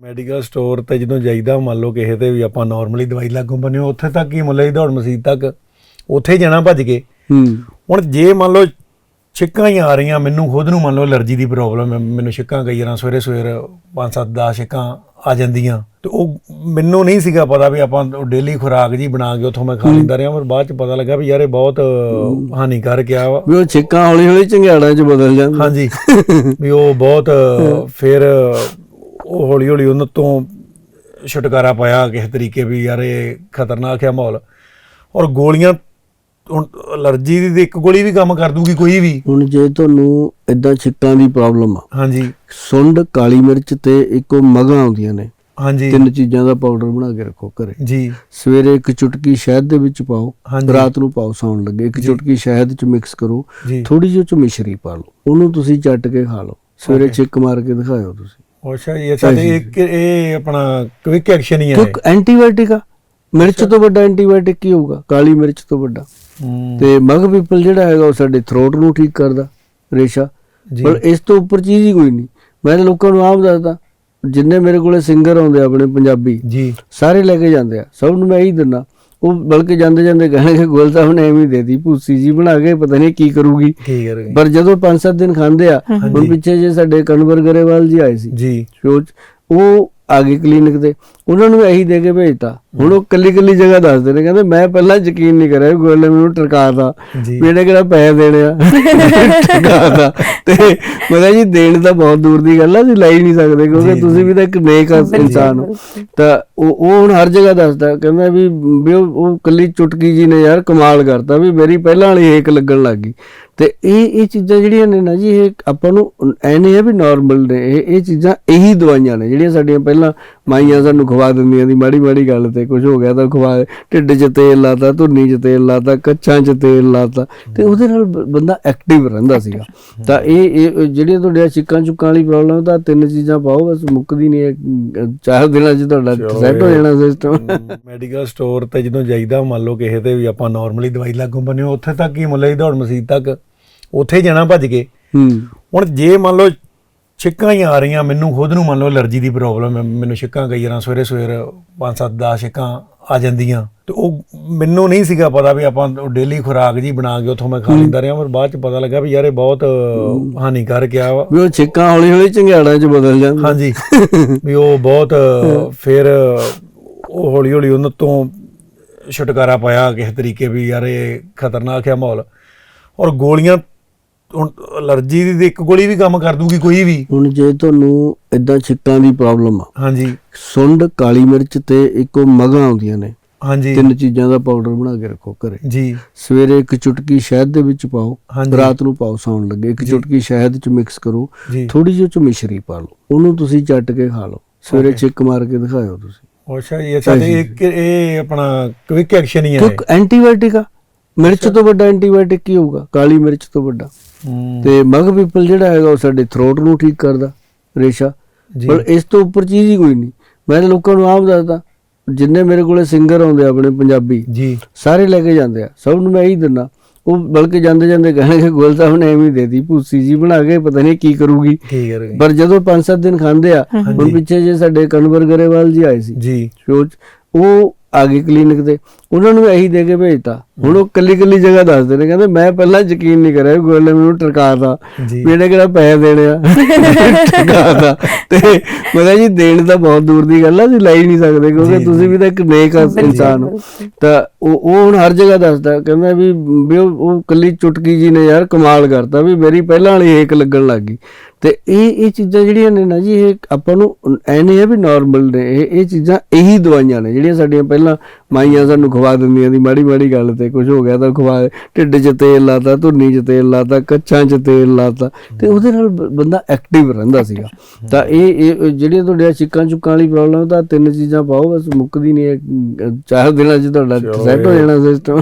Medical store ਤੇ ਜਦੋਂ ਜਾਈਦਾ ਮੰਨ ਲਓ ਕਿਸੇ ਤੇ ਵੀ ਆਪਾਂ ਨਾਰਮਲੀ ਦਵਾਈ ਲਾਗੋਂ ਬਣੇ ਉੱਥੇ ਤੱਕ ਹੀ ਮੁੱਲੇ ਦੌੜ ਮਸੀਤ ਤੱਕ ਉੱਥੇ ਹੀ ਜਾਣਾ ਭੱਜ ਕੇ। ਹੁਣ ਜੇ ਮੰਨ ਲਓ ਛਿੱਕਾਂ ਹੀ ਆ ਰਹੀਆਂ ਮੈਨੂੰ ਖੁਦ ਨੂੰ ਮੰਨ ਲਓ ਅਲਰਜੀ ਦੀ ਪ੍ਰੋਬਲਮ ਹੈ ਮੈਨੂੰ ਛਿੱਕਾਂ ਕਈ ਵਾਰਾਂ ਸਵੇਰੇ ਸਵੇਰ 5 7 10 ਛਿੱਕਾਂ ਆ ਜਾਂਦੀਆਂ ਤੇ ਉਹ ਮੈਨੂੰ ਨਹੀਂ ਸੀਗਾ ਪਤਾ ਵੀ ਆਪਾਂ ਡੇਲੀ ਖੁਰਾਕ ਜੀ ਬਣਾ ਕੇ ਉੱਥੋਂ ਮੈਂ ਖਾ ਲੈਂਦਾ ਰਿਹਾ ਪਰ ਬਾਅਦ ਚ ਪਤਾ ਲੱਗਾ ਵੀ ਯਾਰ ਇਹ ਬਹੁਤ ਹਾਨੀਕਾਰਕ ਆ। ਵਾ ਵੀ ਉਹ ਛਿੱਕਾਂ ਹੌਲੀ ਹੌਲੀ ਚੰਗਿਆੜਾਂ 'ਚ ਬਦਲ ਜਾਂਦੀਆਂ। ਹਾਂਜੀ। ਵੀ ਉਹ ਬਹੁਤ ਫਿਰ ਉਹ ਹੌਲੀ ਹੌਲੀ ਉਹਨਾਂ ਤੋਂ ਛੁਟਕਾਰਾ ਪਾਇਆ ਕਿਸੇ ਤਰੀਕੇ ਵੀ ਯਾਰ ਇਹ ਖਤਰਨਾਕ ਹੈ ਮਾਹੌਲ। ਔਰ ਗੋਲੀਆਂ ਹੁਣ ਅਲਰਜੀ ਦੀ ਇੱਕ ਗੋਲੀ ਵੀ ਕੰਮ ਕਰ ਦੂਗੀ ਕੋਈ ਵੀ। ਹੁਣ ਜੇ ਤੁਹਾਨੂੰ ਇਦਾਂ ਛਿੱਕਾਂ ਦੀ ਪ੍ਰੋਬਲਮ ਆ ਹਾਂਜੀ। ਸੁੰਡ ਕਾਲੀ ਮਿਰਚ ਤੇ ਇੱਕੋ ਮਗਾਂ ਆਉਂਦੀਆਂ ਨੇ ਹਾਂਜੀ। ਤਿੰਨ ਚੀਜ਼ਾਂ ਦਾ ਪਾਊਡਰ ਬਣਾ ਕੇ ਰੱਖੋ ਘਰੇ। ਜੀ। ਸਵੇਰੇ ਇੱਕ ਚੁਟਕੀ ਸ਼ਹਿਦ ਦੇ ਵਿੱਚ ਪਾਓ। ਰਾਤ ਨੂੰ ਪਾਓ ਸੌਣ ਲੱਗੇ। ਇੱਕ ਚੁਟਕੀ ਸ਼ਹਿਦ ਚ ਮਿਕਸ ਕਰੋ ਥੋੜੀ ਜਿਹੀ ਚ ਮਿਸ਼ਰੀ ਪਾ ਲਓ। ਉਹਨੂੰ ਤੁਸੀਂ ਚੱਟ ਕੇ ਖਾ ਲਓ। ਸਵੇਰੇ ਛਿੱਕ ਮਾਰ ਕੇ ਦਿਖਾਇਓ ਤੁਸੀਂ। ਅੱਛਾ ਜੀ ਅੱਛਾ ਤੇ ਇੱਕ ਇਹ ਆਪਣਾ ਕਵਿਕ ਐਕਸ਼ਨ ਹੀ ਹੈ। ਕਿਉਂਕਿ ਐਂਟੀਬਾਇਓਟਿਕ ਆ। ਮਿਰਚ ਤੋਂ ਵੱਡਾ ਐਂਟੀਬਾਇਓਟਿਕ ਕੀ ਹੋਊਗਾ? ਕਾਲੀ ਮਿਰਚ ਤੋਂ ਵੱਡਾ। ਤੇ ਮਗ ਪੀਪਲ ਜਿਹੜਾ ਹੈਗਾ ਉਹ ਸਾਡੇ ਥਰੋਟ ਨੂੰ ਠੀਕ ਕਰਦਾ ਰੇਸ਼ਾ। ਪਰ ਇਸ ਤੋਂ ਉੱਪਰ ਚੀਜ਼ ਹੀ ਕੋਈ ਨਹੀਂ। ਮੈਂ ਤਾਂ ਲੋਕਾਂ ਨੂੰ ਆਪ ਦੱਸਦਾ ਜਿੰਨੇ ਮੇਰੇ ਕੋਲੇ ਸਿੰਗਰ ਆਉਂਦੇ ਆਪਣੇ ਪੰਜਾਬੀ ਜੀ। ਸਾਰੇ ਲੈ ਕੇ ਜਾਂਦੇ ਆ। ਸਭ ਨੂੰ ਮੈਂ ਇਹੀ ਦਿੰਦਾ ਉਹ ਬਲਕਿ ਜਾਂਦੇ ਜਾਂਦੇ ਕਹਿਣਗੇ ਗੋਲ ਸਾਹਿਬ ਨੇ ਐਵੇਂ ਦੇ ਦਿੱਤੀ ਭੂਸੀ ਜੀ ਬਣਾ ਕੇ ਪਤਾ ਨਹੀਂ ਕੀ ਕਰੂਗੀ। ਪਰ ਜਦੋਂ 5-7 ਦਿਨ ਖਾਂਦੇ ਆ ਹੁਣ ਪਿੱਛੇ ਜੇ ਸਾਡੇ ਕਨਵਰ ਗਰੇਵਾਲ ਜੀ ਆਏ ਸੀ ਜੀ। ਸ਼ੋਅ 'ਚ, ਉਹ ਆ ਗਏ ਕਲੀਨਿਕ ਤੇ। ਉਹਨਾਂ ਨੂੰ ਇਹੀ ਦੇ ਕੇ ਭੇਜਤਾ। ਹੁਣ ਉਹ ਕੱਲੀ ਕੱਲੀ ਜਗ੍ਹਾ ਦੱਸਦੇ ਨੇ ਕਹਿੰਦੇ ਮੈਂ ਪਹਿਲਾਂ ਯਕੀਨ ਨਹੀਂ ਕਰਿਆ ਵੀ ਗੋਲ ਨੇ ਮੈਨੂੰ ਵੀ ਇਹਨੇ ਕਿਹੜਾ ਪੈਸੇ ਦੇਣੇ ਆ। ਟਰਕਾਤਾ ਤੇ ਮੈਂ ਕਿਹਾ ਜੀ ਦੇਣ ਤਾਂ ਬਹੁਤ ਦੂਰ ਦੀ ਗੱਲ ਆ ਅਸੀਂ ਲੈ ਹੀ ਨਹੀਂ ਸਕਦੇ ਕਿਉਂਕਿ ਤੁਸੀਂ ਵੀ ਤਾਂ ਇੱਕ ਨੇਕ ਇਨਸਾਨ ਹੋ। ਤਾਂ ਉਹ ਉਹ ਹੁਣ ਹਰ ਜਗ੍ਹਾ ਦੱਸਦਾ ਕਹਿੰਦਾ ਵੀ ਉਹ ਕੱਲੀ ਚੁਟਕੀ ਜੀ ਨੇ ਯਾਰ ਕਮਾਲ ਕਰਤਾ ਵੀ ਮੇਰੀ ਪਹਿਲਾਂ ਵਾਲੀ ਏਕ ਲੱਗਣ ਲੱਗ ਗਈ। ਤੇ ਇਹ ਇਹ ਚੀਜ਼ਾਂ ਜਿਹੜੀਆਂ ਨੇ ਨਾ ਜੀ ਇਹ ਆਪਾਂ ਨੂੰ ਐ ਨਹੀਂ ਹੈ ਵੀ ਨਾਰਮਲ ਨੇ ਇਹ ਇਹ ਚੀਜ਼ਾਂ ਇਹੀ ਦਵਾਈਆਂ ਨੇ ਜਿਹੜੀਆਂ ਸਾਡੀਆਂ ਪਹਿਲਾਂ ਮਾਈਆਂ ਸਾਨੂੰ ਖਵਾ ਦਿੰਦੀਆਂ ਦੀ ਮਾੜੀ ਮਾੜੀ ਗੱਲ ਤੇ ਕੁਝ ਹੋ ਗਿਆ ਤਾਂ ਖਵਾ ਢਿੱਡ 'ਚ ਤੇਲ ਲਾਤਾ ਧੁੰਨੀ 'ਚ ਤੇਲ ਲਾਤਾ ਕੱਛਾਂ 'ਚ ਤੇਲ ਲਾਤਾ ਤੇ ਉਹਦੇ ਨਾਲ ਬੰਦਾ ਐਕਟਿਵ ਰਹਿੰਦਾ ਸੀਗਾ। ਤਾਂ ਇਹ ਇਹ ਜਿਹੜੀਆਂ ਤੁਹਾਡੀਆਂ ਚਿੱਕਾਂ ਚੁੱਕਾਂ ਵਾਲੀ ਪ੍ਰੋਬਲਮ ਤਾਂ ਤਿੰਨ ਚੀਜ਼ਾਂ ਪਾਓ ਬਸ ਮੁੱਕਦੀ ਨਹੀਂ ਚਾਰ ਦਿਨਾਂ 'ਚ ਤੁਹਾਡਾ ਸੈੱਟ ਹੋ ਜਾਣਾ ਸਿਸਟਮ ਮੈਡੀਕਲ ਸਟੋਰ ਤੇ ਜਦੋਂ ਜਾਈਦਾ ਮੰਨ ਲਓ ਕਿਸੇ ਤੇ ਵੀ ਆਪਾਂ ਨਾਰਮਲੀ ਦਵਾਈ ਲਾਗੋਂ ਬਣੇ ਉੱਥੇ ਤੱਕ ਹੀ ਮੁੱਲੇ ਦੌੜ ਮਸੀਤ ਤੱਕ ਉੱਥੇ ਜਾਣਾ ਭੱਜ ਕੇ। ਹੁਣ ਜੇ ਮੰਨ ਲਓ ਛਿੱਕਾਂ ਹੀ ਆ ਰਹੀਆਂ। ਮੈਨੂੰ ਖੁਦ ਨੂੰ ਮੰਨ ਲਓ ਅਲਰਜੀ ਦੀ ਪ੍ਰੋਬਲਮ ਹੈ। ਮੈਨੂੰ ਛਿੱਕਾਂ ਕਈ ਵਾਰਾਂ ਸਵੇਰੇ ਸਵੇਰ 5 7 10 ਛਿੱਕਾਂ ਆ ਜਾਂਦੀਆਂ। ਤੇ ਉਹ ਮੈਨੂੰ ਨਹੀਂ ਸੀਗਾ ਪਤਾ ਵੀ ਆਪਾਂ ਡੇਲੀ ਖੁਰਾਕ ਜੀ ਬਣਾ ਕੇ ਉੱਥੋਂ ਮੈਂ ਖਾ ਲੈਂਦਾ ਰਿਹਾ। ਪਰ ਬਾਅਦ ਚ ਪਤਾ ਲੱਗਾ ਵੀ ਯਾਰ ਇਹ ਬਹੁਤ ਹਾਨੀਕਾਰਕ ਆ ਵਾ। ਵੀ ਉਹ ਛਿੱਕਾਂ ਹੌਲੀ ਹੌਲੀ ਚੰਗਿਆੜਾਂ 'ਚ ਬਦਲ ਜਾਂਦੀਆਂ। ਹਾਂਜੀ। ਵੀ ਉਹ ਬਹੁਤ ਫਿਰ ਉਹ ਹੌਲੀ ਹੌਲੀ ਉਹਨਾਂ ਤੋਂ ਛੁਟਕਾਰਾ ਪਾਇਆ ਕਿਸੇ ਤਰੀਕੇ ਵੀ ਯਾਰ ਇਹ ਖਤਰਨਾਕ ਹੈ ਮਾਹੌਲ। ਔਰ ਗੋਲੀਆਂ ਹੁਣ ਅਲਰਜੀ ਦੀ ਇੱਕ ਗੋਲੀ ਵੀ ਕੰਮ ਕਰ ਦੂਗੀ ਕੋਈ ਵੀ। ਹੁਣ ਜੇ ਤੁਹਾਨੂੰ ਇਦਾਂ ਛਿੱਕਾਂ ਦੀ ਪ੍ਰੋਬਲਮ ਆ ਹਾਂਜੀ। ਸੁੰਡ ਕਾਲੀ ਮਿਰਚ ਤੇ ਇੱਕੋ ਮਗਾਂ ਆਉਂਦੀਆਂ ਨੇ। ਹਾਂਜੀ। ਤਿੰਨ ਚੀਜ਼ਾਂ ਦਾ ਪਾਊਡਰ ਬਣਾ ਕੇ ਰੱਖੋ ਘਰੇ। ਜੀ। ਸਵੇਰੇ ਇੱਕ ਚੁਟਕੀ ਸ਼ਹਿਦ ਦੇ ਵਿੱਚ ਪਾਓ। ਰਾਤ ਨੂੰ ਪਾਓ ਸੌਣ ਲੱਗੇ। ਇੱਕ ਚੁਟਕੀ ਸ਼ਹਿਦ ਚ ਮਿਕਸ ਕਰੋ ਥੋੜੀ ਜਿਹੀ ਚ ਮਿਸ਼ਰੀ ਪਾ ਲਓ। ਉਹਨੂੰ ਤੁਸੀਂ ਚੱਟ ਕੇ ਖਾ ਲਓ। ਸਵੇਰੇ ਛਿੱਕ ਮਾਰ ਕੇ ਦਿਖਾਇਓ ਤੁਸੀਂ। ਅੱਛਾ ਅੱਛਾ ਤੇ ਇੱਕ ਇਹ ਆਪਣਾ ਕਵਿਕ ਐਕਸ਼ਨ ਹੀ ਹੈ ਕਿਉਂਕਿ ਐਂਟੀਬਾਇਓਟਿਕ ਆ। ਮਿਰਚ ਤੋਂ ਵੱਡਾ ਐਂਟੀਬਾਇਓਟਿਕ ਕੀ ਹੋਊਗਾ? ਕਾਲੀ ਮਿਰਚ ਤੋਂ ਵੱਡਾ। ਤੇ ਮਗ ਪੀਪਲ ਜਿਹੜਾ ਹੈਗਾ ਉਹ ਸਾਡੇ ਥਰੋਟ ਨੂੰ ਠੀਕ ਕਰਦਾ ਰੇਸ਼ਾ। ਪਰ ਇਸ ਤੋਂ ਉੱਪਰ ਚੀਜ਼ ਹੀ ਕੋਈ ਨਹੀਂ। ਮੈਂ ਤਾਂ ਲੋਕਾਂ ਨੂੰ ਆਪ ਦੱਸਦਾ ਜਿੰਨੇ ਮੇਰੇ ਕੋਲੇ ਸਿੰਗਰ ਆਉਂਦੇ ਆਪਣੇ ਪੰਜਾਬੀ ਜੀ। ਸਾਰੇ ਲੈ ਕੇ ਜਾਂਦੇ ਆ। ਸਭ ਨੂੰ ਮੈਂ ਇਹੀ ਦਿੰਦਾ ਉਹ ਬਲਕਿ ਜਾਂਦੇ ਜਾਂਦੇ ਕਹਿਣਗੇ ਗੋਲ ਸਾਹਿਬ ਨੇ ਐਵੇਂ ਦਿੱਤੀ ਭੂਸੀ ਜੀ ਬਣਾ ਕੇ ਪਤਾ ਨਹੀਂ ਕੀ ਕਰੂਗੀ। ਪਰ ਜਦੋਂ 5-7 ਦਿਨ ਖਾਂਦੇ ਆ ਹੁਣ ਪਿੱਛੇ ਜੇ ਸਾਡੇ ਕਨਵਰ ਗਰੇਵਾਲ ਜੀ ਆਏ ਸੀ ਜੀ। ਉਹ ਆ ਗਏ ਕਲੀਨਿਕ ਤੇ ਉਹਨਾਂ ਨੂੰ ਇਹੀ ਦੇ ਕੇ ਭੇਜਤਾ। ਹੁਣ ਉਹ ਕੱਲੀ ਕੱਲੀ ਜਗ੍ਹਾ ਦੱਸਦੇ ਨੇ ਕਹਿੰਦੇ ਮੈਂ ਪਹਿਲਾਂ ਯਕੀਨ ਨਹੀਂ ਕਰਿਆ ਗੋਲ ਨੇ ਮੈਨੂੰ ਟਰਕਾਤਾ ਜੀ। ਇਹਨੇ ਕਿਹੜਾ ਪੈਸੇ ਦੇਣੇ ਆ। ਟਰਕਾਤਾ ਤੇ ਮੈਂ ਜੀ ਦੇਣ ਤਾਂ ਬਹੁਤ ਦੂਰ ਦੀ ਗੱਲ ਆ ਅਸੀਂ ਲੈ ਹੀ ਨਹੀਂ ਸਕਦੇ ਕਿਉਂਕਿ ਤੁਸੀਂ ਵੀ ਤਾਂ ਇੱਕ ਨੇਕ ਇਨਸਾਨ ਹੋ। ਤਾਂ ਉਹ ਉਹ ਹੁਣ ਹਰ ਜਗ੍ਹਾ ਦੱਸਦਾ ਕਹਿੰਦਾ ਵੀ ਉਹ ਕੱਲੀ ਚੁਟਕੀ ਜੀ ਨੇ ਯਾਰ ਕਮਾਲ ਕਰਤਾ ਵੀ ਮੇਰੀ ਪਹਿਲਾਂ ਵਾਲੀ ਏਕ ਲੱਗਣ ਲੱਗ ਗਈ। ਤੇ ਇਹ ਇਹ ਚੀਜ਼ਾਂ ਜਿਹੜੀਆਂ ਨੇ ਨਾ ਜੀ ਇਹ ਆਪਾਂ ਨੂੰ ਐ ਨਹੀਂ ਹੈ ਵੀ ਨਾਰਮਲ ਨੇ। ਇਹ ਇਹ ਚੀਜ਼ਾਂ ਇਹੀ ਦਵਾਈਆਂ ਨੇ ਜਿਹੜੀਆਂ ਸਾਡੀਆਂ ਪਹਿਲਾਂ ਮਾਈਆਂ ਸਾਨੂੰ ਖਵਾ ਦਿੰਦੀਆਂ ਦੀ ਮਾੜੀ ਮਾੜੀ ਗੱਲ ਤੇ ਕੁਝ ਹੋ ਗਿਆ ਤਾਂ ਖਵਾ ਢਿੱਡ 'ਚ ਤੇਲ ਲਾਤਾ ਧੁੰਨੀ 'ਚ ਤੇਲ ਲਾਤਾ ਕੱਛਾਂ 'ਚ ਤੇਲ ਲਾਤਾ ਤੇ ਉਹਦੇ ਨਾਲ ਬੰਦਾ ਐਕਟਿਵ ਰਹਿੰਦਾ ਸੀਗਾ। ਤਾਂ ਇਹ ਇਹ ਜਿਹੜੀਆਂ ਤੁਹਾਡੀਆਂ ਚਿੱਕਾਂ ਚੁੱਕਾਂ ਵਾਲੀ ਪ੍ਰੋਬਲਮ ਤਾਂ ਤਿੰਨ ਚੀਜ਼ਾਂ ਪਾਓ ਬਸ ਮੁੱਕਦੀ ਨਹੀਂ ਚਾਰ ਦਿਨਾਂ 'ਚ ਤੁਹਾਡਾ ਸੈੱਟ ਹੋ ਜਾਣਾ ਸਿਸਟਮ